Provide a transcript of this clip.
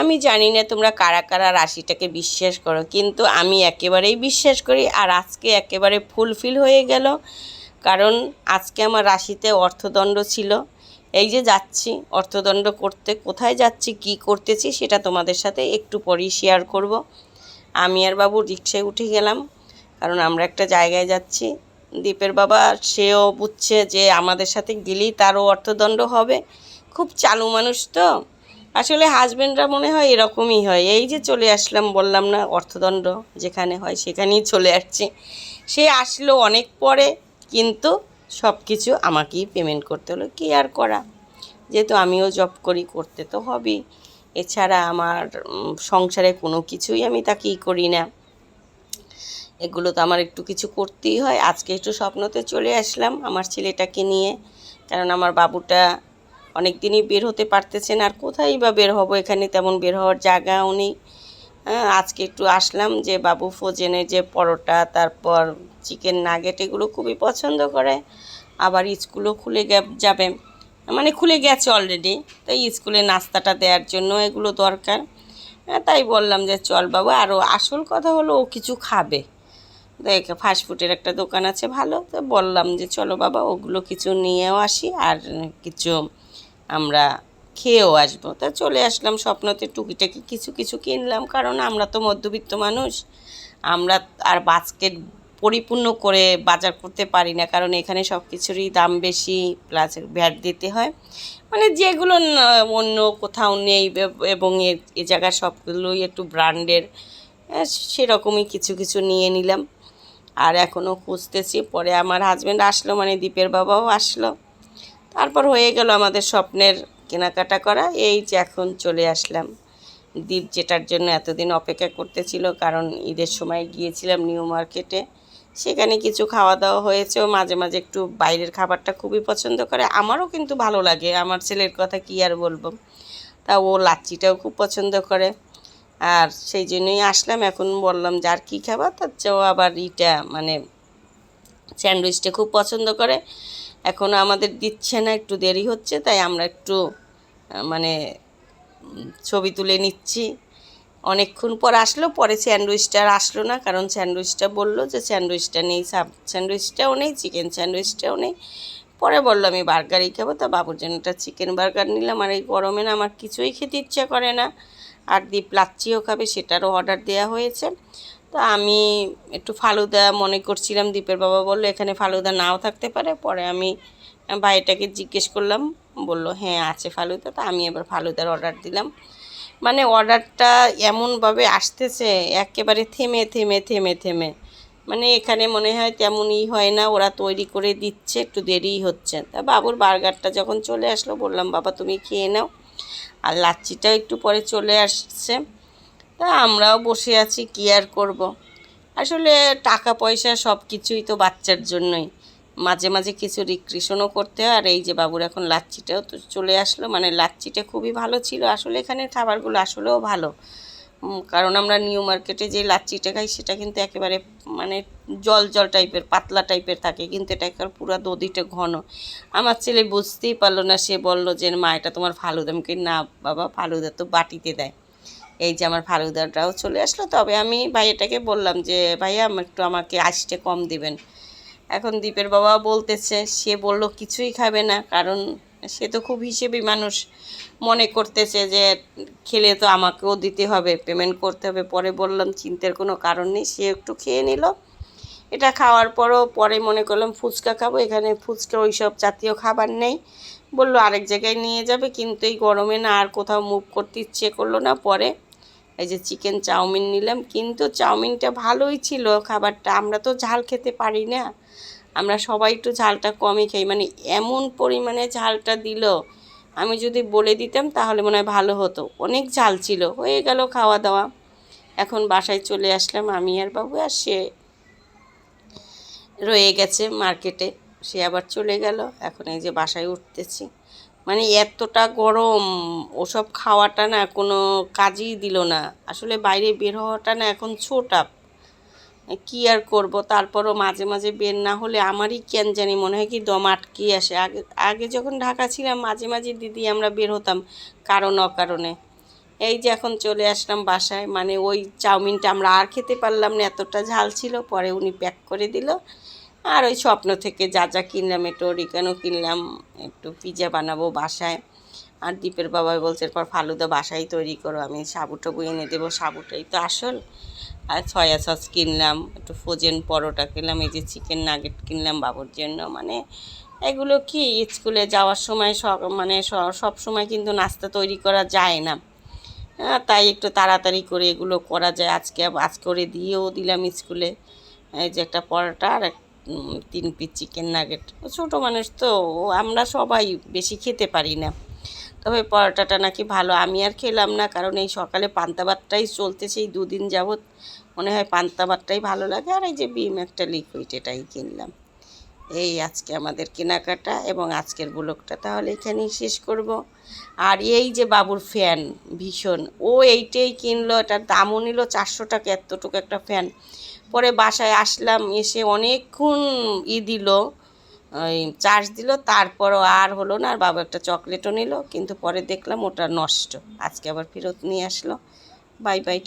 আমি জানি না তোমরা কারা কারা রাশিটাকে বিশ্বাস করো, কিন্তু আমি একেবারেই বিশ্বাস করি আর আজকে একেবারে ফুলফিল হয়ে গেল। কারণ আজকে আমার রাশিতে অর্থদণ্ড ছিল। এই যে যাচ্ছি, অর্থদণ্ড করতে কোথায় যাচ্ছি, কি করতেছি সেটা তোমাদের সাথে একটু পরেই শেয়ার করব। আমি আর বাবু রিক্সায় উঠে গেলাম, কারণ আমরা একটা জায়গায় যাচ্ছি। দীপের বাবা, সেও বুঝছে যে আমাদের সাথে গেলেই তারও অর্থদণ্ড হবে। খুব চালু মানুষ তো। আসলে হাজবেন্ডরা মনে হয় এরকমই হয়। এই যে চলে আসলাম, বললাম না, অর্থদণ্ড যেখানে হয় সেখানেই চলে আসছে। সে আসলো অনেক পরে, কিন্তু সব কিছু আমাকেই পেমেন্ট করতে হলো। কি আর করা? যেহেতু আমিও জব করি, করতে তো হবেই। এছাড়া আমার সংসারে কোনো কিছুই আমি তাকেই করি না। এগুলো তো আমার একটু কিছু করতেই হয়। আজকে একটু স্বপ্নতে চলে আসলাম আমার ছেলেটাকে নিয়ে। কারণ আমার বাবুটা অনেক দিনই বের হতে পারতেছেন আর কোথায় বা বের হব এখানে তেমন বের হওয়ার জায়গাও নেই। হ্যাঁ, আজকে একটু আসলাম যে বাবু ফোজেনের যে পরোটা তারপর চিকেন নাগেট এগুলো খুবই পছন্দ করে। আবার স্কুলও খুলে যাবে। মানে খুলে গেছে অলরেডি তাই স্কুলে নাস্তাটা দেওয়ার জন্য এগুলো দরকার। হ্যাঁ, তাই বললাম যে চল বাবু আরও আসল কথা হলো ও কিছু খাবে। দেখ ফাস্টফুডের একটা দোকান আছে ভালো তো বললাম যে চলো বাবা ওগুলো কিছু নিয়েও আসি আর কিছু আমরা খেয়েও আসব। তা চলে আসলাম স্বপ্নতে, টুকিটাকি কিছু কিছু কিনলাম, কারণ আমরা তো মধ্যবিত্ত মানুষ। আমরা আর বাস্কেট পরিপূর্ণ করে বাজার করতে পারি না, কারণ এখানে সব কিছুরই দাম বেশি প্লাস ভ্যাট দিতে হয়। মানে যেগুলো অন্য কোথাও নেই, এবং এ- জায়গার সবগুলোই একটু ব্র্যান্ডের সেরকমই কিছু কিছু নিয়ে নিলাম। আর এখনও খুঁজতেছি, পরে আমার হাজব্যান্ড আসলো মানে দীপের বাবাও আসলো। তারপর হয়ে গেল আমাদের স্বপ্নের কেনাকাটা করা। এই যে এখন চলে আসলাম। দ্বীপ যেটার জন্য এতদিন অপেক্ষা করতেছিল, কারণ ঈদের সময় গিয়েছিলাম নিউ মার্কেটে। সেখানে কিছু খাওয়া দাওয়া হয়েছে। ও মাঝে মাঝে একটু বাইরের খাবারটা খুবই পছন্দ করে। আমারও কিন্তু ভালো লাগে। আমার ছেলের কথা কি আর বলব? তা ও লাচ্ছিটাও খুব পছন্দ করে। আর সেই জন্যই আসলাম। এখন বললাম যে আর কী খাবার, তার চেয়েও আবার ইটা মানে স্যান্ডউইচটা খুব পছন্দ করে। এখনও আমাদের দিচ্ছে না, একটু দেরি হচ্ছে, তাই আমরা একটু মানে ছবি তুলে নিচ্ছি। অনেকক্ষণ পর আসলো, পরে স্যান্ডউইচটা আর আসলো না, কারণ স্যান্ডউইচটা বলল যে স্যান্ডউইচটা নেই, সাব, স্যান্ডউইচটাও নেই, চিকেন স্যান্ডউইচটাও নেই। পরে বলল, আমি বার্গারই খাব। তা বাবুর জন্য একটা চিকেন বার্গার নিলাম, আর এই গরমে না আমার কিছুই খেতে ইচ্ছা করে না। আর দীপ লাচ্ছিও খাবে, সেটারও অর্ডার দেওয়া হয়েছে। তো আমি একটু ফালুদা মনে করছিলাম, দীপের বাবা বলল, এখানে ফালুদা নাও থাকতে পারে। পরে আমি ভাইটাকে জিজ্ঞেস করলাম, বলল হ্যাঁ আছে ফালুদা। তো আমি এবার ফালুদার অর্ডার দিলাম। মানে অর্ডারটা এমনভাবে আসতেছে, একেবারে থেমে থেমে থেমে থেমে। মানে এখানে মনে হয় তেমনই হয় না, ওরা তৈরি করে দিচ্ছে, একটু দেরিই হচ্ছে। তা বাবুর বার্গারটা যখন চলে আসলো, বললাম, বাবা, তুমি খেয়ে নাও। আর লাচ্ছিটা একটু পরে চলে আসছে। তা আমরাও বসে আছি, কি আর করব। আসলে টাকা, পয়সা সব কিছুই তো বাচ্চার জন্যই। মাঝে মাঝে কিছু রিক্রিশনও করতে হয়, আর এই যে বাবুর এখন লাচ্ছিটাও তো চলে আসলো মানে লাচ্ছিটা খুবই ভালো ছিল। আসলে এখানে খাবারগুলো আসলেও ভালো। কারণ আমরা নিউ মার্কেটে যে লাচ্ছিটা খাই, সেটা কিন্তু একেবারে মানে জল জল টাইপের, পাতলা টাইপের থাকে, কিন্তু এটা একবার পুরো দধিটা ঘন। আমার ছেলে বুঝতেই পারল না, সে বলল যে, মা, এটা তোমার ফালুদা আমি না, বাবা, ফালুদা তো বাটিতে দেয়। এই যে আমার ফালুদাটাও চলে আসলো। তবে আমি ভাইয়াটাকে বললাম যে, ভাইয়া একটু আমাকে আসতে কম দিবেন। এখন দীপের বাবা বলতেছে, সে বলল, কিছুই খাবে না। কারণ সে তো খুব হিসেবে মানুষ। মনে করতেছে যে, খেলে তো আমাকেও দিতে হবে পেমেন্ট করতে হবে। পরে বললাম, চিন্তার কোনো কারণ নেই। সে একটু খেয়ে নিল। এটা খাওয়ার পরও পরে মনে করলাম, ফুচকা খাব। এখানে ফুচকা ওই সব জাতীয় খাবার নেই। বলল, আরেক জায়গায় নিয়ে যাবে। কিন্তু এই গরমে না আর কোথাও মুভ করতে ইচ্ছে করল না। পরে এই যে চিকেন চাউমিন নিলাম। কিন্তু চাউমিনটা ভালোই ছিল খাবারটা। আমরা তো ঝাল খেতে পারি না। আমরা সবাই একটু ঝালটা কমই খাই। মানে এমন পরিমাণে ঝালটা দিল, আমি যদি বলে দিতাম তাহলে মনে হয় ভালো হতো। অনেক ঝাল ছিল। হয়ে গেল খাওয়া দাওয়া এখন বাসায় চলে আসলাম আমি আর বাবু আর সে রয়ে গেছে মার্কেটে। সে আবার চলে গেল। এখন এই যে বাসায় উঠতেছি। মানে এতটা গরম, ওসব খাওয়াটা না কোনো কাজই দিল না। আসলে বাইরে বের হওয়াটা না এখন ছোটা কি আর করব? তারপরও মাঝে মাঝে বের না হলে আমারই কেন জানি মনে হয় কি দম আটকে আসে। আগে আগে যখন ঢাকা ছিলাম, মাঝে মাঝে দিদি আমরা বের হতাম কারণ অকারণে। এই যে এখন চলে আসলাম বাসায় মানে ওই চাউমিনটা আমরা আর খেতে পারলাম না, এতটা ঝাল ছিল, পরে উনি প্যাক করে দিল। আর ওই স্বপ্ন থেকে যা যা কিনলাম একটু অরিগানো কিনলাম একটু পিজা বানাবো বাসায়। আর দীপের বাবাই বলছে এরপর ফালুদা বাসায় তৈরি করো আমি সাবু টাবু এনে দেবো। সাবুটাই তো আসল। আর সয়া সস কিনলাম একটু ফ্রোজেন পরোটা কিনলাম এই যে চিকেন নাগেট কিনলাম বাবুর জন্য। মানে এগুলো কি স্কুলে যাওয়ার সময় সব মানে সব সময় কিন্তু নাস্তা তৈরি করা যায় না। হ্যাঁ, তাই একটু তাড়াতাড়ি করে এগুলো করা যায়। আজকে আজ করে দিয়েও দিলাম স্কুলে। এই যে একটা পরোটা আর এক উম, তিন পিস চিকেন নাগেট ছোটো মানুষ তো আমরা সবাই বেশি খেতে পারি না। তবে পরোটাটা নাকি ভালো। আমি আর খেলাম না, কারণ এই সকালে পান্তা ভাতটাই চলতেছে, এই দুদিন যাবৎ। মনে হয় পান্তা ভাতটাই ভালো লাগে, আর এই যে বিম একটা লিকুইড এটাই কিনলাম। এই আজকে আমাদের কেনাকাটা এবং আজকের ব্লগটা তাহলে এখানেই শেষ করব। আর এই যে বাবুর ফ্যান ভীষণ। ও এইটাই কিনলো, এটার দামও নিল চারশো টাকা, এতটুকু একটা ফ্যান পরে বাসায় আসলাম, এসে অনেকক্ষণ ই দিল, ওই চার্জ দিল, তারপরও আর হলো না, আর বাবা একটা চকলেটও নিল, কিন্তু পরে দেখলাম ওটা নষ্ট। আজকে আবার ফেরত নিয়ে আসলো। Bye bye.